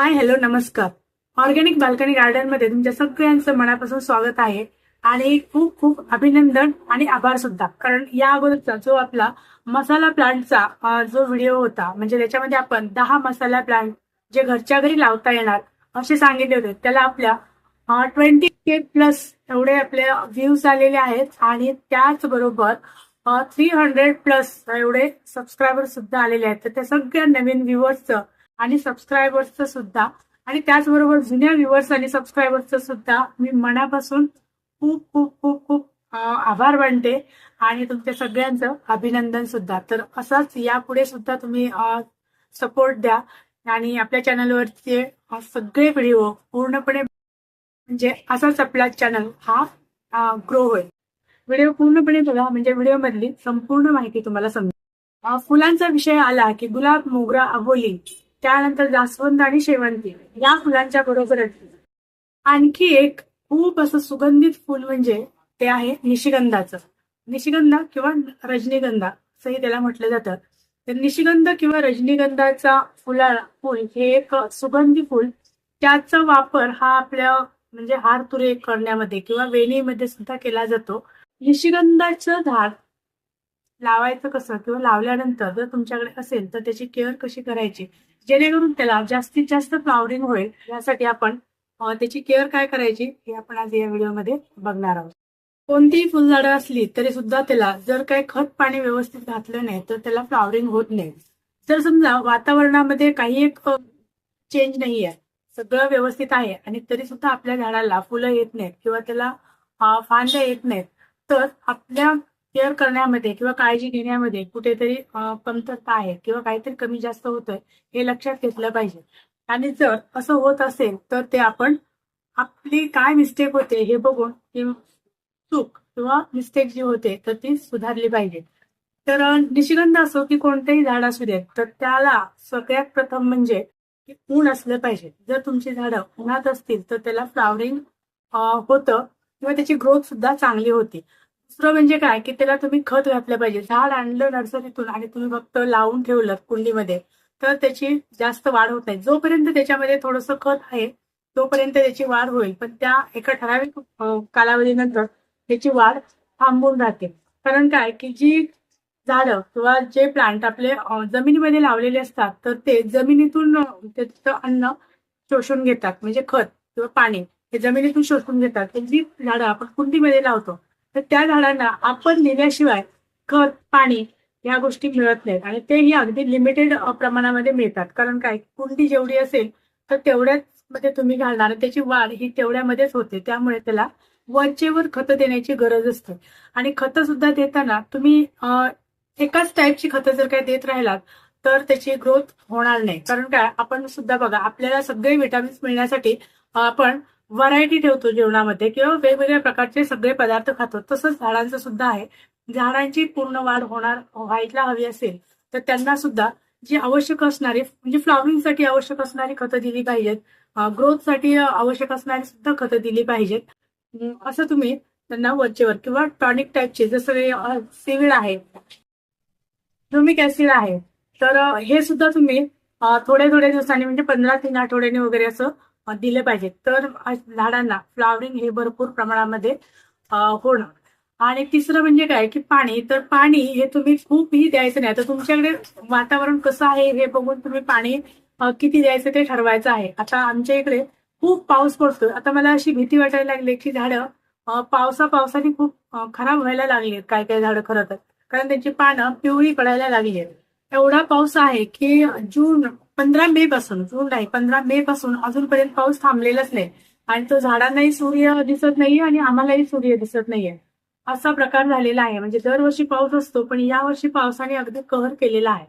हाय hello नमस्कार. Organic balcony गार्डनमध्ये तुमच्या सगळ्यांचं मनापासून स्वागत आहे. आणि खूप खूप अभिनंदन आणि आभार सुद्धा. कारण या अगोदरचा जो आपला मसाला प्लांटचा जो व्हिडिओ होता म्हणजे त्याच्यामध्ये आपण दहा मसाला प्लांट जे घरच्या घरी लावता येणार असे सांगितले होते. त्याला आपल्या ट्वेंटी के प्लस एवढे आपले व्ह्यूज आलेले आहेत. आणि त्याचबरोबर थ्री हंड्रेड प्लस एवढे सबस्क्रायबर सुद्धा आलेले आहेत. तर त्या सगळ्या नवीन व्ह्युअर्सचं आणि सबस्क्रायबर्सचं सुद्धा. आणि त्याचबरोबर जुन्या व्ह्युअर्स आणि सबस्क्रायबर्सचं सुद्धा मी मनापासून खूप खूप खूप खूप आभार मानते. आणि तुमच्या सगळ्यांचं अभिनंदन सुद्धा. तर असाच यापुढे सुद्धा तुम्ही सपोर्ट द्या. आणि आपल्या चॅनलवरचे सगळे व्हिडिओ पूर्णपणे म्हणजे असाच आपला चॅनल हा ग्रो होईल. व्हिडिओ पूर्णपणे बघा म्हणजे व्हिडिओ मधली संपूर्ण माहिती तुम्हाला समजेल. फुलांचा विषय आला की गुलाब मोगरा अबोली त्यानंतर जास्वंद आणि शेवंती या फुलांच्या बरोबरच आणखी एक खूप असं सुगंधित फुल म्हणजे ते आहे निशिगंधाचं. निशिगंध किंवा रजनीगंधा असंही त्याला म्हटलं जातं. तर निशिगंध किंवा रजनीगंधाचा फुला फुल हे एक सुगंधी फुल. त्याचा वापर हा आपल्या म्हणजे हार तुरे करण्यामध्ये किंवा वेणीमध्ये सुद्धा केला जातो. निशिगंधाचं झाड लावायचं कसं? किंवा लावल्यानंतर जर तुमच्याकडे असेल तर त्याची केअर कशी करायची? जेणेकरून त्याला जास्तीत जास्त फ्लावरिंग होईल यासाठी आपण त्याची केअर काय करायची हे आपण आज या व्हिडिओमध्ये बघणार आहोत. कोणतीही फुलझाडं असली तरी सुद्धा त्याला जर काही खत पाणी व्यवस्थित घातलं नाही तर त्याला फ्लावरिंग होत नाही. जर समजा वातावरणामध्ये काही एक चेंज नाही आहे सगळं व्यवस्थित आहे आणि तरी सुद्धा आपल्या झाडाला फुलं येत नाहीत किंवा त्याला फांद्या येत नाहीत तर आपल्या केअर करण्यामध्ये किंवा काळजी घेण्यामध्ये कुठेतरी कमतरता आहे किंवा काहीतरी कमी जास्त होतंय हे लक्षात घेतलं पाहिजे. आणि जर असं होत असेल तर ते आपण आपली काय मिस्टेक होते हे बघून चूक किंवा मिस्टेक जी होते तर ती सुधारली पाहिजे. तर निशिगंध असो की कोणतेही झाड असू देत तर त्याला सगळ्यात प्रथम म्हणजे की ऊन असलं पाहिजे. जर तुमची झाडं उन्हात असतील तर त्याला फ्लावरिंग होतं किंवा त्याची ग्रोथ सुद्धा चांगली होती. दुसरं म्हणजे काय की त्याला तुम्ही खत घातलं पाहिजे. झाड आणलं नर्सरीतून आणि तुम्ही फक्त लावून ठेवलं कुंडीमध्ये तर त्याची जास्त वाढ होत नाही. जोपर्यंत त्याच्यामध्ये थोडंसं खत आहे तोपर्यंत त्याची वाढ होईल. पण त्या एका ठराविक कालावधीनंतर त्याची वाढ थांबून राहते. कारण काय की जी झाडं किंवा जे प्लांट आपले जमिनीमध्ये लावलेले असतात तर ते जमिनीतून त्याचं अन्न शोषून घेतात. म्हणजे खत किंवा पाणी हे जमिनीतून शोषून घेतात. जी झाडं आपण कुंडीमध्ये लावतो तर त्या झाडांना आपण दिल्याशिवाय खत पाणी या गोष्टी मिळत नाहीत. आणि तेही अगदी लिमिटेड प्रमाणामध्ये मिळतात. कारण काय? कुंडी जेवढी असेल तर तेवढ्याच मध्ये तुम्ही घालणार. त्याची वाढ ही तेवढ्यामध्येच होते. त्यामुळे त्याला वरचेवर खतं देण्याची गरज असते. आणि खतं सुद्धा देताना तुम्ही एकाच टाईपची खतं जर काही देत राहिलात तर त्याची ग्रोथ होणार नाही. कारण काय? आपण सुद्धा बघा आपल्याला सगळे विटामिन्स मिळण्यासाठी आपण व्हरायटी ठेवतो जेवणामध्ये किंवा वेगवेगळ्या प्रकारचे सगळे पदार्थ खातो. तसंच झाडांचं सुद्धा आहे. झाडांची पूर्ण वाढ होणार व्हायला हवी असेल तर त्यांना सुद्धा जी आवश्यक असणारी म्हणजे फ्लॉवरिंगसाठी आवश्यक असणारी खतं दिली पाहिजेत. ग्रोथसाठी आवश्यक असणारी सुद्धा खतं दिली पाहिजेत. असं तुम्ही त्यांना वरचेवर किंवा टॉनिक टाईपचे जसं सिविड आहे. ह्युमिक ऍसिड आहे. तर हे सुद्धा तुम्ही थोड्या थोड्या दिवसांनी म्हणजे पंधरा तीन आठवड्याने वगैरे असं दिलं पाहिजे. तर झाडांना फ्लावरिंग हे भरपूर प्रमाणामध्ये होणार. होणं आणि तिसरं म्हणजे काय की पाणी. तर पाणी हे तुम्ही खूपही द्यायचं नाही. आता तुमच्याकडे वातावरण कसं आहे हे बघून तुम्ही पाणी किती द्यायचं ते ठरवायचं आहे. आता आमच्या इकडे खूप पाऊस पडतोय. आता मला अशी भीती वाटायला लागली की झाडं पावसा पावसाने खूप खराब व्हायला लागली आहेत काय काय झाडं खरं तर. कारण त्यांची पानं पिवळी पडायला लागली आहेत. एवढा पाऊस आहे की जून पंधरा मे पासून जून नाही पंधरा मे पासून अजूनपर्यंत पाऊस थांबलेलाच नाही. आणि तो झाडांनाही सूर्य दिसत नाहीये आणि आम्हालाही सूर्य दिसत नाहीये. असा प्रकार झालेला आहे. म्हणजे दरवर्षी पाऊस असतो पण यावर्षी पावसाने अगदी कहर केलेला आहे.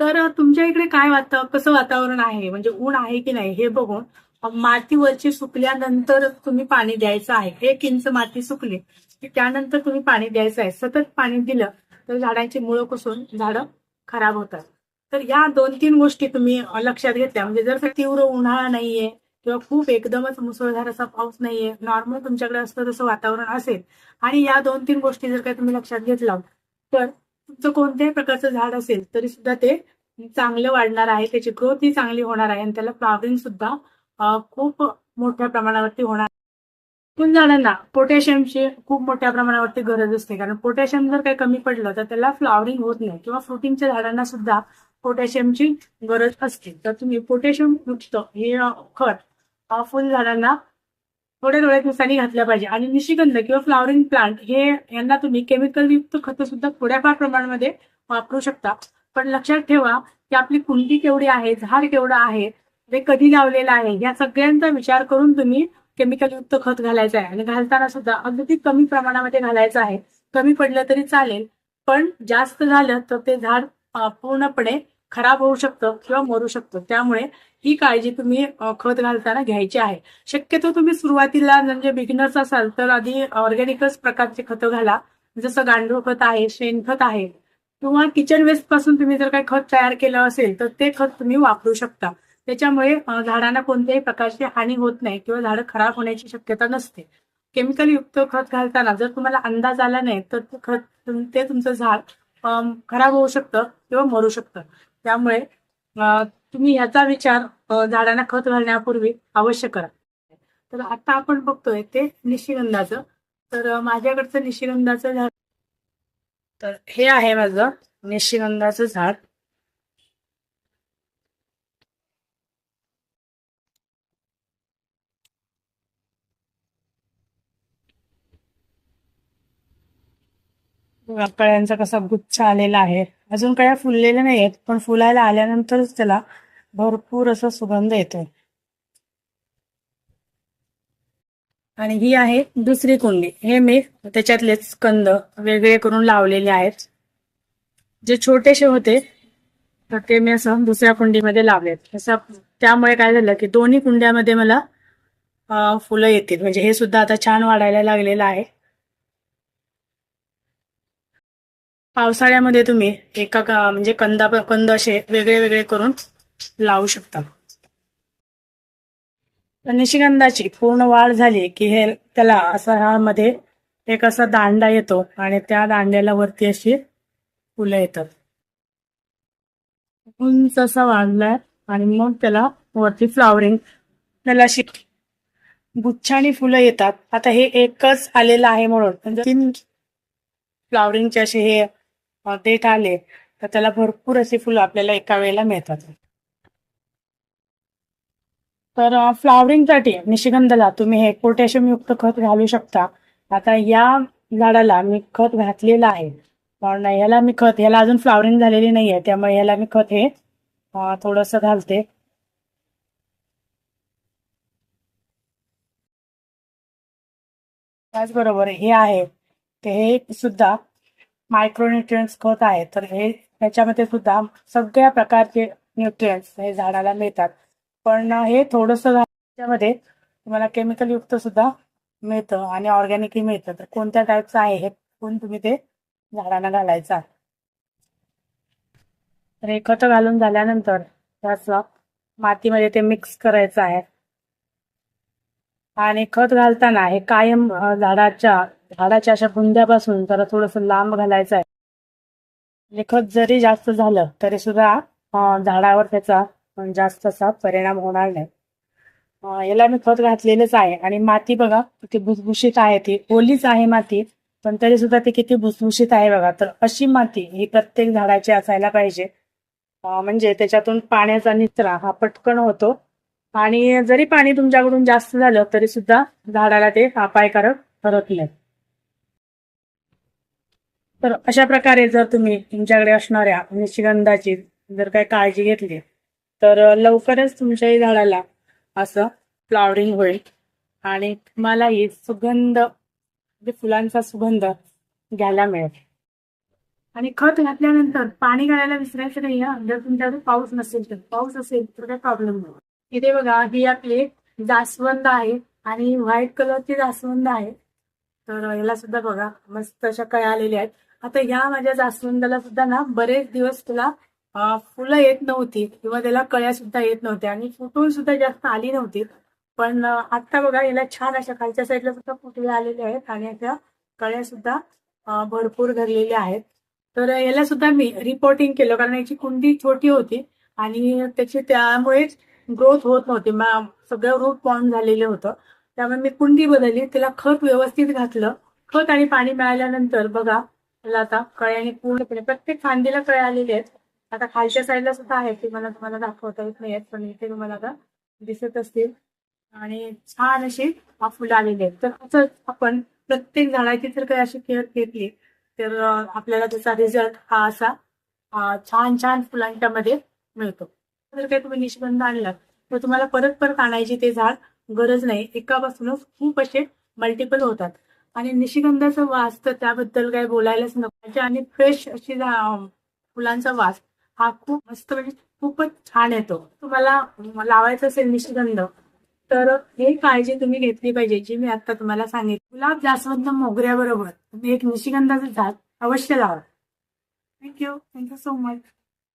तर तुमच्या इकडे काय वाता कसं वातावरण आहे? म्हणजे ऊन आहे की नाही हे बघून मातीवरची सुकल्यानंतर तुम्ही पाणी द्यायचं आहे. एक इंच माती सुकली की त्यानंतर तुम्ही पाणी द्यायचं आहे. सतत पाणी दिलं तर झाडांची मुळं कुसून झाडं खराब होतात. तर या दोन तीन गोष्टी तुम्ही लक्षात घेतल्या. म्हणजे जर का तीव्र उन्हाळा नाहीये किंवा खूप एकदमच मुसळधार असा पाऊस नाहीये नॉर्मल तुमच्याकडे असतं तसं वातावरण असेल आणि या दोन तीन गोष्टी जर काही तुम्ही लक्षात घेतला तर तुमचं कोणत्याही प्रकारचं झाड असेल तरी सुद्धा ते चांगलं वाढणार आहे त्याची ग्रोथ ही चांगली होणार आहे आणि त्याला फ्लावरिंग सुद्धा खूप मोठ्या प्रमाणावरती होणार फुल झाडांना पोटॅशियमची खूप मोठ्या प्रमाणावरती गरज असते. कारण पोटॅशियम जर काही कमी पडलं तर त्याला फ्लॉवरिंग होत नाही किंवा फ्रुटिंगच्या झाडांना सुद्धा पोटॅशियमची गरज असते. तर तुम्ही पोटॅशियम युक्त हे खत फुल झाडांना थोड्या थोड्या दिवसांनी घातल्या पाहिजे. आणि निशिगंध किंवा फ्लॉवरिंग प्लांट हे यांना तुम्ही केमिकल युक्त खतं सुद्धा थोड्याफार प्रमाणामध्ये वापरू शकता. पण लक्षात ठेवा की आपली कुंडी केवढी आहे झाड केवढं आहे ते कधी लावलेलं आहे या सगळ्यांचा विचार करून तुम्ही केमिकलयुक्त खत घालायचं आहे. आणि घालताना सुद्धा अगदी कमी प्रमाणामध्ये घालायचं आहे. कमी पडलं तरी चालेल. पण जास्त झालं तर ते झाड पूर्णपणे खराब होऊ शकतं किंवा मरू शकतं. त्यामुळे ही काळजी तुम्ही खत घालताना घ्यायची आहे. शक्यतो तुम्ही सुरुवातीला म्हणजे बिगिनर्स असाल तर आधी ऑर्गॅनिकच प्रकारचे खतं घाला. जसं गांडूळ खत आहे शेणखत आहे. किंवा किचन वेस्टपासून तुम्ही जर काही खत तयार केलं असेल तर ते खत तुम्ही वापरू शकता. त्याच्यामुळे झाडांना कोणत्याही प्रकारची हानी होत नाही किंवा झाडं खराब होण्याची शक्यता नसते. केमिकल युक्त खत घालताना जर तुम्हाला अंदाज आला नाही तर ते खत ते तुमचं झाड खराब होऊ शकतं किंवा मरू शकतं. त्यामुळे तुम्ही ह्याचा विचार झाडांना खत घालण्यापूर्वी अवश्य करा. तर आता आपण बघतोय ते निशिगंधाचं. तर माझ्याकडचं निशिगंधाचं झाड तर हे आहे माझं निशिगंधाचं झाड. कळ्यांचा कसा गुच्छ आलेला आहे. अजून कळ्या फुललेल्या नाहीयेत पण फुलायला आल्यानंतरच त्याला भरपूर असा सुगंध येतोय आणि ही आहे दुसरी कुंडी. हे मी त्याच्यातलेच कंद वेगळे करून लावलेले आहेत. जे छोटेसे होते तर ते मी असं दुसऱ्या कुंडीमध्ये लावलेत. असं त्यामुळे काय झालं की दोन्ही कुंड्यामध्ये मला फुलं येतील. म्हणजे हे सुद्धा आता छान वाढायला लागलेलं आहे. पावसाळ्यामध्ये तुम्ही एका का- म्हणजे कंदा कंद असे वेगळे वेगळे करून लावू शकता. निशिगंधाची पूर्ण वाढ झाली की हे त्याला असा हा मध्ये एक असा दांडा येतो आणि त्या दांड्याला वरती अशी फुलं येतात. उंच असा वाढलाय आणि मग त्याला वरती फ्लावरिंग त्याला अशी गुच्छानी फुलं येतात. आता हे एकच आलेलं आहे म्हणून. म्हणजे तीन फ्लावरिंगचे असे हे देठ आले तर त्याला भरपूर अशी फुलं आपल्याला एका वेळेला मिळतात. तर फ्लावरिंगसाठी निशिगंधाला तुम्ही हे पोटॅशियम युक्त खत घालू शकता. आता या झाडाला मी खत घातलेलं आहे पण ह्याला मी खत ह्याला अजून फ्लावरिंग झालेली नाहीये त्यामुळे ह्याला मी खत हे थोडस घालते. त्याचबरोबर हे आहे ते हे सुद्धा मायक्रोन्युट्रियन्स खत आहे तर हे ह्याच्यामध्ये सुद्धा सगळ्या प्रकारचे न्यूट्रियन्स हे झाडाला मिळतात. पण हे थोडस ह्याच्यामध्ये तुम्हाला केमिकल युक्त सुद्धा मिळतं आणि ऑर्गॅनिकही मिळतं. तर कोणत्या टाईपचं आहे हे पण तुम्ही ते झाडांना घालायचा तर हे खत घालून झाल्यानंतर त्याचं मातीमध्ये ते मिक्स करायचं आहे. आणि खत घालताना हे कायम झाडाच्या झाडाच्या अशा बुंद्यापासून जरा थोडस लांब घालायचं आहे. म्हणजे खत जरी जास्त झालं तरी सुद्धा झाडावर त्याचा जास्त असा परिणाम होणार नाही. याला मी खत घातलेलंच आहे. आणि माती बघा किती भुसभुशीत आहे ती. ओलीच आहे माती पण तरी सुद्धा ती किती भुसभुशीत आहे बघा. तर अशी माती ही प्रत्येक झाडाची असायला पाहिजे. म्हणजे त्याच्यातून पाण्याचा निचरा हा पटकन होतो. आणि जरी पाणी तुमच्याकडून जास्त झालं तरी सुद्धा झाडाला ते अपायकारक ठरत नाही. तर अशा प्रकारे जर तुम्ही तुमच्याकडे असणाऱ्या निशिगंधाची जर काही काळजी घेतली तर लवकरच तुमच्याही झाडाला असं फ्लॉवरिंग होईल. आणि तुम्हालाही सुगंध म्हणजे फुलांचा सुगंध घ्यायला मिळेल. आणि खत घातल्यानंतर पाणी घालायला विसरायचं नाही जर तुमच्याकडे पाऊस नसेल तर. पाऊस असेल तर काही प्रॉब्लेम नाही. इथे बघा ही आपली जास्वंद आहे आणि व्हाईट कलरची जास्वंद आहे. तर याला सुद्धा बघा मस्त अशा कळ्या आलेल्या आहेत. आता या माझ्या जास्वंदाला सुद्धा ना बरेच दिवस त्याला फुलं येत नव्हती किंवा त्याला कळ्या सुद्धा येत नव्हत्या आणि फुटून सुद्धा जास्त आली नव्हती. पण आता बघा याला छान अशा खालच्या साईडला सुद्धा फुटल्या आलेल्या आहेत आणि अशा कळ्या सुद्धा भरपूर धरलेल्या आहेत. तर याला सुद्धा मी रिपोर्टिंग केलं कारण याची कुंडी छोटी होती आणि त्याची त्यामुळेच ग्रोथ होत नव्हती. सगळं रूट पॉन झालेलं होतं. त्यामुळे मी कुंडी बदलली त्याला खत व्यवस्थित घातलं. खत आणि पाणी मिळाल्यानंतर बघा मला आता कळ्याने पूर्णपणे प्रत्येक फांदीला कळ्या आलेल्या आहेत. आता खालच्या साईडला सुद्धा आहे ते मला तुम्हाला दाखवता येत नाही पण इथे तुम्हाला आता दिसत असतील. आणि छान अशी फुलं आलेली आहेत. तर असंच आपण प्रत्येक झाडाची जर काही अशी केअर घेतली तर आपल्याला त्याचा रिझल्ट हा असा छान छान फुलांच्या मध्ये मिळतो. जर काही तुम्ही निष्बंध आणलात तर तुम्हाला परत परत आणायची ते झाड गरज नाही. एकापासूनच खूप असे मल्टिपल होतात. आणि निशिगंधाचा वास तर त्याबद्दल काही बोलायलाच नको. आणि फ्रेश अशी फुलांचा वास हा खूप मस्त म्हणजे खूपच छान येतो. तुम्हाला लावायचं असेल निशिगंध तर हे काळजी तुम्ही घेतली पाहिजे जी मी आता तुम्हाला सांगितली. गुलाब जास्वंद मोगऱ्याबरोबर तुम्ही एक निशिगंधाचं झाड अवश्य लावा. Thank you thank you so much